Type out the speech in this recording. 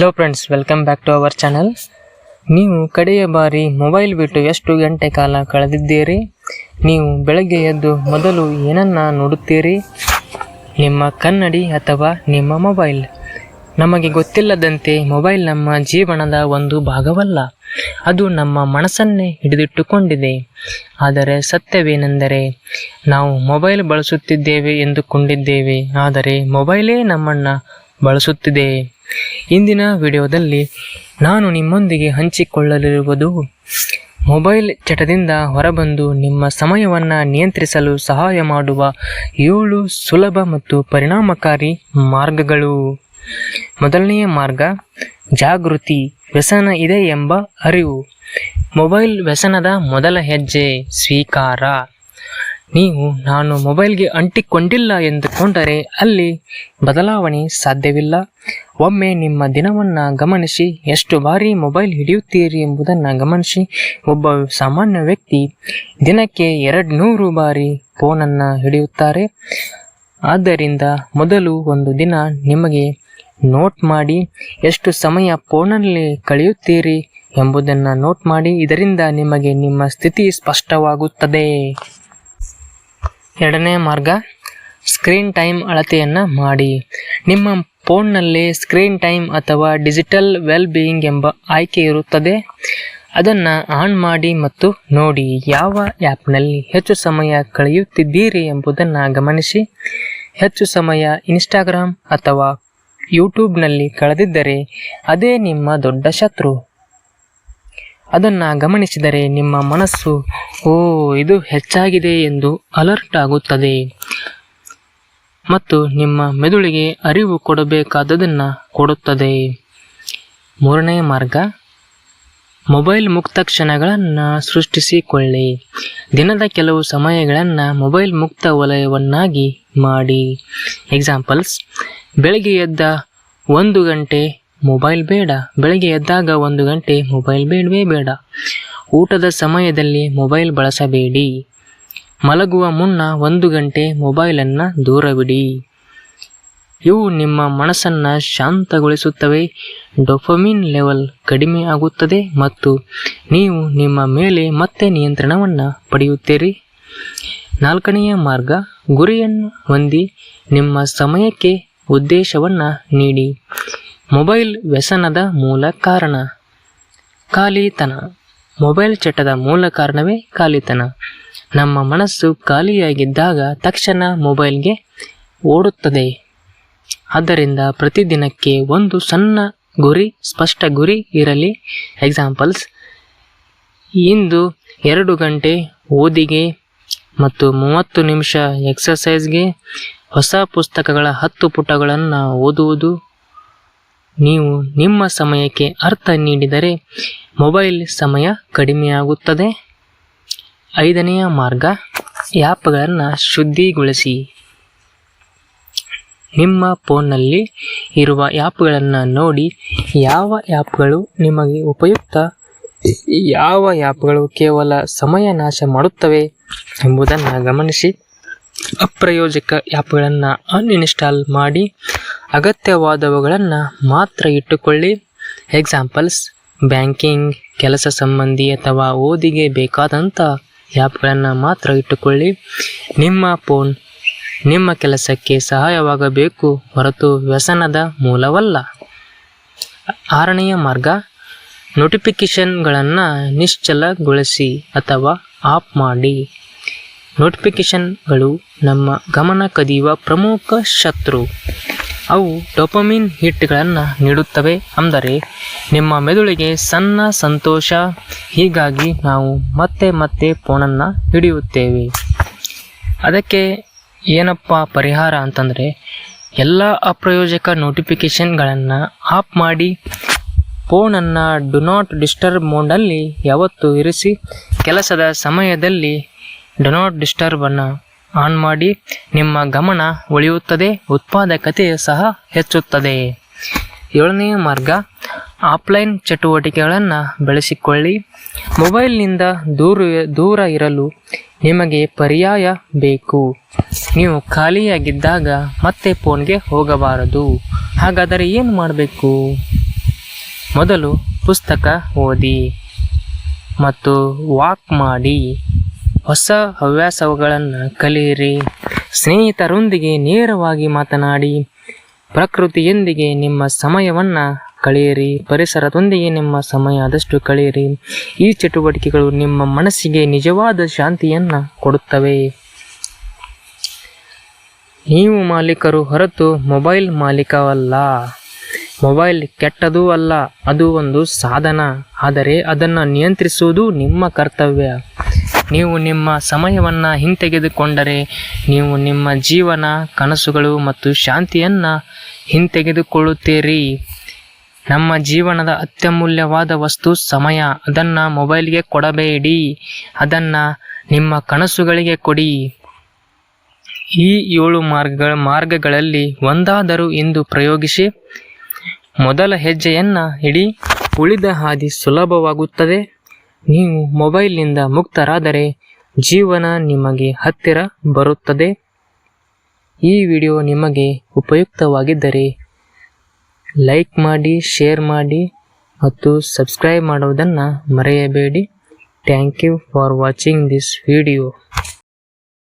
Hello friends welcome back to our channel ನೀವು ಕಡೆಯ ಬಾರಿ ಮೊಬೈಲ್ ಬಿಟ್ಟು ಎಷ್ಟು ಗಂಟೆ ಕಾಲ ಕಳೆದಿದ್ದೀರಿ? ನೀವು ಬೆಳಗ್ಗೆ ಎದ್ದು ಮೊದಲು ಏನನ್ನ ನೋಡುತ್ತೀರಿ? ನಿಮ್ಮ ಕನ್ನಡಿ ಅಥವಾ ನಿಮ್ಮ ಮೊಬೈಲ್ ನಮಗೆ ಗೊತ್ತಿಲ್ಲದಂತೆ ಮೊಬೈಲ್ ನಮ್ಮ ಜೀವನದ ಒಂದು ಭಾಗವಲ್ಲ. ಅದು ನಮ್ಮ ಮನಸ್ಸನ್ನೇ ಹಿಡಿದಿಟ್ಟುಕೊಂಡಿದೆ. ಆದರೆ ಸತ್ಯವೇನೆಂದರೆ, ನಾವು ಮೊಬೈಲ್ ಬಳಸುತ್ತಿದ್ದೇವೆ ಎಂದುಕೊಂಡಿದ್ದೇವೆ. ಆದರೆ ಮೊಬೈಲೇ ನಮ್ಮನ್ನು ಬಳಸುತ್ತಿದೆ. ಇಂದಿನ ವಿಡಿಯೋದಲ್ಲಿ ನಾನು ನಿಮ್ಮೊಂದಿಗೆ ಹಂಚಿಕೊಳ್ಳಲಿರುವುದು ಮೊಬೈಲ್ ಚಟದಿಂದ ಹೊರಬಂದು ನಿಮ್ಮ ಸಮಯವನ್ನು ನಿಯಂತ್ರಿಸಲು ಸಹಾಯ ಮಾಡುವ ಏಳು ಸುಲಭ ಮತ್ತು ಪರಿಣಾಮಕಾರಿ ಮಾರ್ಗಗಳು. ಮೊದಲನೆಯ ಮಾರ್ಗ, ಜಾಗೃತಿ, ವ್ಯಸನ ಇದೆ ಎಂಬ ಅರಿವು. ಮೊಬೈಲ್ ವ್ಯಸನದ ಮೊದಲ ಹೆಜ್ಜೆ ಸ್ವೀಕಾರ. ನೀವು ನಾನು ಮೊಬೈಲ್ಗೆ ಅಂಟಿಕೊಂಡಿಲ್ಲ ಎಂದುಕೊಂಡರೆ ಅಲ್ಲಿ ಬದಲಾವಣೆ ಸಾಧ್ಯವಿಲ್ಲ. ಒಮ್ಮೆ ನಿಮ್ಮ ದಿನವನ್ನು ಗಮನಿಸಿ, ಎಷ್ಟು ಬಾರಿ ಮೊಬೈಲ್ ಹಿಡಿಯುತ್ತೀರಿ ಎಂಬುದನ್ನು ಗಮನಿಸಿ, ಒಬ್ಬ ಸಾಮಾನ್ಯ ವ್ಯಕ್ತಿ ದಿನಕ್ಕೆ ಎರಡು ನೂರು ಬಾರಿ ಫೋನನ್ನು ಹಿಡಿಯುತ್ತಾರೆ. ಆದ್ದರಿಂದ ಮೊದಲು ಒಂದು ದಿನ ನಿಮಗೆ ನೋಟ್ ಮಾಡಿ, ಎಷ್ಟು ಸಮಯ ಫೋನಲ್ಲಿ ಕಳೆಯುತ್ತೀರಿ ಎಂಬುದನ್ನು ನೋಟ್ ಮಾಡಿ, ಇದರಿಂದ ನಿಮಗೆ ನಿಮ್ಮ ಸ್ಥಿತಿ ಸ್ಪಷ್ಟವಾಗುತ್ತದೆ. ಎರಡನೇ ಮಾರ್ಗ ಸ್ಕ್ರೀನ್ ಟೈಮ್ ಅಳತೆಯನ್ನು ಮಾಡಿ. ನಿಮ್ಮ ಫೋನ್ನಲ್ಲಿ ಸ್ಕ್ರೀನ್ ಟೈಮ್ ಅಥವಾ ಡಿಜಿಟಲ್ ವೆಲ್ ಬೀಯಿಂಗ್ ಎಂಬ ಆಯ್ಕೆ ಇರುತ್ತದೆ. ಅದನ್ನು ಆನ್ ಮಾಡಿ ಮತ್ತು ನೋಡಿ ಯಾವ ಆ್ಯಪ್ನಲ್ಲಿ ಹೆಚ್ಚು ಸಮಯ ಕಳೆಯುತ್ತಿದ್ದೀರಿ ಎಂಬುದನ್ನು ಗಮನಿಸಿ. ಹೆಚ್ಚು ಸಮಯ ಇನ್ಸ್ಟಾಗ್ರಾಮ್ ಅಥವಾ ಯೂಟ್ಯೂಬ್ನಲ್ಲಿ ಕಳೆದಿದ್ದರೆ ಅದೇ ನಿಮ್ಮ ದೊಡ್ಡ ಶತ್ರು. ಅದನ್ನು ಗಮನಿಸಿದರೆ ನಿಮ್ಮ ಮನಸ್ಸು, ಓ, ಇದು ಹೆಚ್ಚಾಗಿದೆ ಎಂದು ಅಲರ್ಟ್ ಆಗುತ್ತದೆ. ಮತ್ತು ನಿಮ್ಮ ಮೆದುಳಿಗೆ ಅರಿವು ಕೊಡಬೇಕಾದದನ್ನು ಕೊಡುತ್ತದೆ. ಮೂರನೇ ಮಾರ್ಗ, ಮೊಬೈಲ್ ಮುಕ್ತ ಕ್ಷಣಗಳನ್ನು ಸೃಷ್ಟಿಸಿಕೊಳ್ಳಿ. ದಿನದ ಕೆಲವು ಸಮಯಗಳನ್ನು ಮೊಬೈಲ್ ಮುಕ್ತ ವಲಯವನ್ನಾಗಿ ಮಾಡಿ. ಎಕ್ಸಾಂಪಲ್ಸ್ ಬೆಳಗ್ಗೆ ಎದ್ದ ಒಂದು ಗಂಟೆ ಮೊಬೈಲ್ ಬೇಡ. ಬೆಳಗ್ಗೆ ಎದ್ದಾಗ ಒಂದು ಗಂಟೆ ಮೊಬೈಲ್ ಬೇಡವೇ ಬೇಡ. ಊಟದ ಸಮಯದಲ್ಲಿ ಮೊಬೈಲ್ ಬಳಸಬೇಡಿ. ಮಲಗುವ ಮುನ್ನ ಒಂದು ಗಂಟೆ ಮೊಬೈಲನ್ನು ದೂರವಿಡಿ. ಇವು ನಿಮ್ಮ ಮನಸ್ಸನ್ನು ಶಾಂತಗೊಳಿಸುತ್ತವೆ. ಡೊಫಮಿನ್ ಲೆವೆಲ್ ಕಡಿಮೆ ಆಗುತ್ತದೆ ಮತ್ತು ನೀವು ನಿಮ್ಮ ಮೇಲೆ ಮತ್ತೆ ನಿಯಂತ್ರಣವನ್ನು ಪಡೆಯುತ್ತೀರಿ. ನಾಲ್ಕನೆಯ ಮಾರ್ಗ, ಗುರಿಯನ್ನು ಹೊಂದಿ ನಿಮ್ಮ ಸಮಯಕ್ಕೆ ಉದ್ದೇಶವನ್ನು ನೀಡಿ. ಮೊಬೈಲ್ ವ್ಯಸನದ ಮೂಲ ಕಾರಣ. ಖಾಲಿತನ. ಮೊಬೈಲ್ ಚಟದ ಮೂಲ ಕಾರಣವೇ ಖಾಲಿತನ. ನಮ್ಮ ಮನಸ್ಸು ಖಾಲಿಯಾಗಿದ್ದಾಗ ತಕ್ಷಣ ಮೊಬೈಲ್ಗೆ ಓಡುತ್ತದೆ. ಆದ್ದರಿಂದ ಪ್ರತಿದಿನಕ್ಕೆ ಒಂದು ಸಣ್ಣ ಗುರಿ, ಸ್ಪಷ್ಟ ಗುರಿ ಇರಲಿ. ಎಕ್ಸಾಂಪಲ್ಸ್ ಇಂದು ಎರಡು ಗಂಟೆ ಓದಿಗೆ ಮತ್ತು ಮೂವತ್ತು ನಿಮಿಷ ಎಕ್ಸಸೈಸ್ಗೆ ಹೊಸ ಪುಸ್ತಕಗಳ ಹತ್ತು ಪುಟಗಳನ್ನು ಓದುವುದು ನೀವು ನಿಮ್ಮ ಸಮಯಕ್ಕೆ ಅರ್ಥ ನೀಡಿದರೆ ಮೊಬೈಲ್ ಸಮಯ ಕಡಿಮೆಯಾಗುತ್ತದೆ. ಐದನೆಯ ಮಾರ್ಗ, ಆ್ಯಪ್ಗಳನ್ನು ಶುದ್ಧಿಗೊಳಿಸಿ. ನಿಮ್ಮ ಫೋನ್ನಲ್ಲಿ ಇರುವ ಆ್ಯಪ್ಗಳನ್ನು ನೋಡಿ ಯಾವ ಆ್ಯಪ್ಗಳು ನಿಮಗೆ ಉಪಯುಕ್ತ, ಯಾವ ಆ್ಯಪ್ಗಳು ಕೇವಲ ಸಮಯ ನಾಶ ಮಾಡುತ್ತವೆ ಎಂಬುದನ್ನು ಗಮನಿಸಿ. ಅಪ್ರಯೋಜಕ ಆ್ಯಪ್ಗಳನ್ನು ಅನ್ಇನ್ಸ್ಟಾಲ್ ಮಾಡಿ ಅಗತ್ಯವಾದವುಗಳನ್ನು ಮಾತ್ರ ಇಟ್ಟುಕೊಳ್ಳಿ. ಎಕ್ಸಾಂಪಲ್ಸ್ ಬ್ಯಾಂಕಿಂಗ್ ಕೆಲಸ ಸಂಬಂಧಿ ಅಥವಾ ಓದಿಗೆ ಬೇಕಾದಂಥ ಆ್ಯಪ್ಗಳನ್ನು ಮಾತ್ರ ಇಟ್ಟುಕೊಳ್ಳಿ. ನಿಮ್ಮ ಫೋನ್ ನಿಮ್ಮ ಕೆಲಸಕ್ಕೆ ಸಹಾಯವಾಗಬೇಕು ಹೊರತು ವ್ಯಸನದ ಮೂಲವಲ್ಲ. ಆರನೆಯ ಮಾರ್ಗ ನೋಟಿಫಿಕೇಷನ್ಗಳನ್ನು ನಿಶ್ಚಲಗೊಳಿಸಿ ಅಥವಾ ಆಫ್ ಮಾಡಿ. ನೋಟಿಫಿಕೇಷನ್ಗಳು ನಮ್ಮ ಗಮನ ಕದಿಯುವ ಪ್ರಮುಖ ಶತ್ರು. ಅವು ಡೊಪಮಿನ್ ಹಿಟ್ಗಳನ್ನು ನೀಡುತ್ತವೆ. ಅಂದರೆ ನಿಮ್ಮ ಮೆದುಳಿಗೆ ಸಣ್ಣ ಸಂತೋಷ. ಹೀಗಾಗಿ ನಾವು ಮತ್ತೆ ಮತ್ತೆ ಫೋನನ್ನು ಹಿಡಿಯುತ್ತೇವೆ. ಅದಕ್ಕೆ ಏನಪ್ಪ ಪರಿಹಾರ ಅಂತಂದರೆ, ಎಲ್ಲ ಅಪ್ರಯೋಜಕ ನೋಟಿಫಿಕೇಷನ್ಗಳನ್ನು ಆಫ್ ಮಾಡಿ, ಫೋನನ್ನು ಡು ನಾಟ್ ಡಿಸ್ಟರ್ಬ್ ಮೋಡಲ್ಲಿ ಯಾವತ್ತೂ ಇರಿಸಿ, ಕೆಲಸದ ಸಮಯದಲ್ಲಿ ಡು ನಾಟ್ ಡಿಸ್ಟರ್ಬನ್ನು ಆನ್ ಮಾಡಿ ನಿಮ್ಮ ಗಮನ ಉಳಿಯುತ್ತದೆ, ಉತ್ಪಾದಕತೆ ಸಹ ಹೆಚ್ಚುತ್ತದೆ. ಏಳನೇ ಮಾರ್ಗ ಆಫ್ಲೈನ್ ಚಟುವಟಿಕೆಗಳನ್ನು ಬೆಳೆಸಿಕೊಳ್ಳಿ. ಮೊಬೈಲ್ನಿಂದ ದೂರ ದೂರ ಇರಲು ನಿಮಗೆ ಪರ್ಯಾಯ ಬೇಕು. ನೀವು ಖಾಲಿಯಾಗಿದ್ದಾಗ ಮತ್ತೆ ಫೋನ್ಗೆ ಹೋಗಬಾರದು. ಹಾಗಾದರೆ ಏನು ಮಾಡಬೇಕು? ಮೊದಲು ಪುಸ್ತಕ ಓದಿ ಮತ್ತು ವಾಕ್ ಮಾಡಿ. ಹೊಸ ಹವ್ಯಾಸಗಳನ್ನು ಕಲಿಯಿರಿ. ಸ್ನೇಹಿತರೊಂದಿಗೆ ನೇರವಾಗಿ ಮಾತನಾಡಿ, ಪ್ರಕೃತಿಯೊಂದಿಗೆ ನಿಮ್ಮ ಸಮಯವನ್ನು ಕಳೆಯಿರಿ, ಪರಿಸರದೊಂದಿಗೆ ನಿಮ್ಮ ಸಮಯ ಆದಷ್ಟು ಕಳೆಯಿರಿ. ಈ ಚಟುವಟಿಕೆಗಳು ನಿಮ್ಮ ಮನಸ್ಸಿಗೆ ನಿಜವಾದ ಶಾಂತಿಯನ್ನು ಕೊಡುತ್ತವೆ. ನೀವು ಮಾಲೀಕರು ಹೊರತು ಮೊಬೈಲ್ ಮಾಲೀಕವಲ್ಲ. ಮೊಬೈಲ್ ಕೆಟ್ಟದೂ ಅಲ್ಲ, ಅದು ಒಂದು ಸಾಧನ. ಆದರೆ ಅದನ್ನು ನಿಯಂತ್ರಿಸುವುದು ನಿಮ್ಮ ಕರ್ತವ್ಯ. ನೀವು ನಿಮ್ಮ ಸಮಯವನ್ನು ಹಿಂತೆಗೆದುಕೊಂಡರೆ ನೀವು ನಿಮ್ಮ ಜೀವನ, ಕನಸುಗಳು ಮತ್ತು ಶಾಂತಿಯನ್ನು ಹಿಂತೆಗೆದುಕೊಳ್ಳುತ್ತೀರಿ. ನಮ್ಮ ಜೀವನದ ಅತ್ಯಮೂಲ್ಯವಾದ ವಸ್ತು ಸಮಯ. ಅದನ್ನು ಮೊಬೈಲ್ಗೆ ಕೊಡಬೇಡಿ. ಅದನ್ನು ನಿಮ್ಮ ಕನಸುಗಳಿಗೆ ಕೊಡಿ. ಈ ಏಳು ಮಾರ್ಗಗಳ ಮಾರ್ಗಗಳಲ್ಲಿ ಒಂದಾದರೂ ಇಂದು ಪ್ರಯೋಗಿಸಿ. ಮೊದಲ ಹೆಜ್ಜೆಯನ್ನು ಇಡಿ. ಉಳಿದ ಹಾದಿ ಸುಲಭವಾಗುತ್ತದೆ. ನೀವು ಮೊಬೈಲ್ನಿಂದ ಮುಕ್ತರಾದರೆ ಜೀವನ ನಿಮಗೆ ಹತ್ತಿರ ಬರುತ್ತದೆ. ಈ ವಿಡಿಯೋ ನಿಮಗೆ ಉಪಯುಕ್ತವಾಗಿದ್ದರೆ ಲೈಕ್ ಮಾಡಿ, ಶೇರ್ ಮಾಡಿ ಮತ್ತು ಸಬ್ಸ್ಕ್ರೈಬ್ ಮಾಡುವುದನ್ನು ಮರೆಯಬೇಡಿ. Thank you for watching this video.